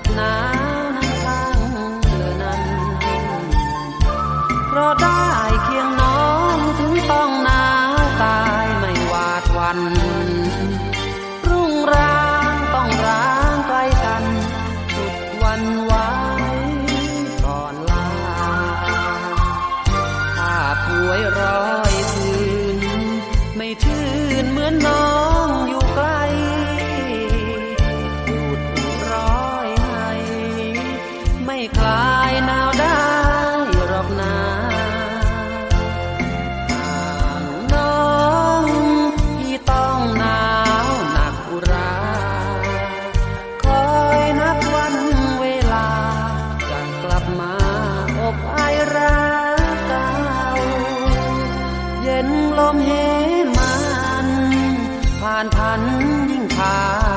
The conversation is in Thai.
บหนาวนั้นข้างเธอนั้นเพราะได้เคียงน้องถึงต้องหนาวตายไม่หวาดวัน บไอรักเก่าเย็นลมเหมัน ผ่านพันยิ่งผ่าน